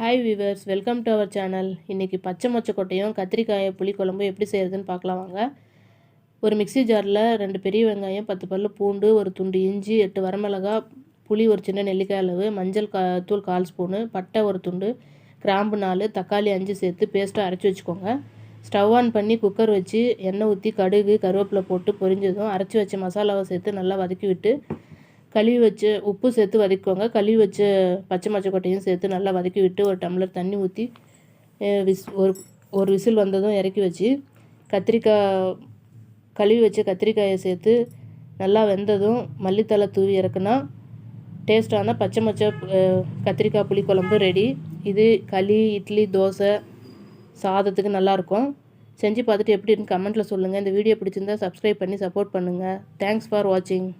Hi viewers welcome to our channel இன்றைக்கி பச்சை மொச்சக்கொட்டையும் கத்திரிக்காயை புளிக்குழம்பு எப்படி செய்கிறதுன்னு பார்க்கலாம் வாங்க. ஒரு மிக்ஸி ஜாரில் ரெண்டு பெரிய வெங்காயம் பத்து பல்லு பூண்டு ஒரு துண்டு இஞ்சி எட்டு வரமிளகா புளி ஒரு சின்ன நெல்லிக்காய் அளவு மஞ்சள் கா தூள் கால் ஸ்பூனு பட்டை ஒரு துண்டு கிராம்பு நாலு தக்காளி அஞ்சு சேர்த்து பேஸ்ட்டாக அரைச்சி வச்சுக்கோங்க. ஸ்டவ் ஆன் பண்ணி குக்கர் வச்சு எண்ணெய் ஊற்றி கடுகு கருவேப்பிலை போட்டு பொரிஞ்சதும் அரைச்சி வச்ச மசாலாவை சேர்த்து நல்லா வதக்கி விட்டு கழுவி வச்சு உப்பு சேர்த்து வதக்கிக்கோங்க கழுவி வச்ச பச்சை மச்சை கொட்டையும் சேர்த்து நல்லா வதக்கி விட்டு ஒரு டம்ளர் தண்ணி ஊற்றி விஸ் ஒரு ஒரு விசில் வந்ததும் இறக்கி வச்சு கத்திரிக்காய் கழுவி வச்ச கத்திரிக்காயை சேர்த்து நல்லா வெந்ததும் மல்லித்தலை தூவி இறக்குனா டேஸ்ட்டான பச்சை மச்சை கத்திரிக்காய் புளிக்குழம்பு ரெடி இது களி இட்லி தோசை சாதத்துக்கு நல்லாயிருக்கும் செஞ்சு பார்த்துட்டு எப்படி இருக்குன்னு கமெண்ட்டில் சொல்லுங்கள் இந்த வீடியோ பிடிச்சிருந்தா சப்ஸ்கிரைப் பண்ணி சப்போர்ட் பண்ணுங்கள் தேங்க்ஸ் ஃபார் வாட்சிங்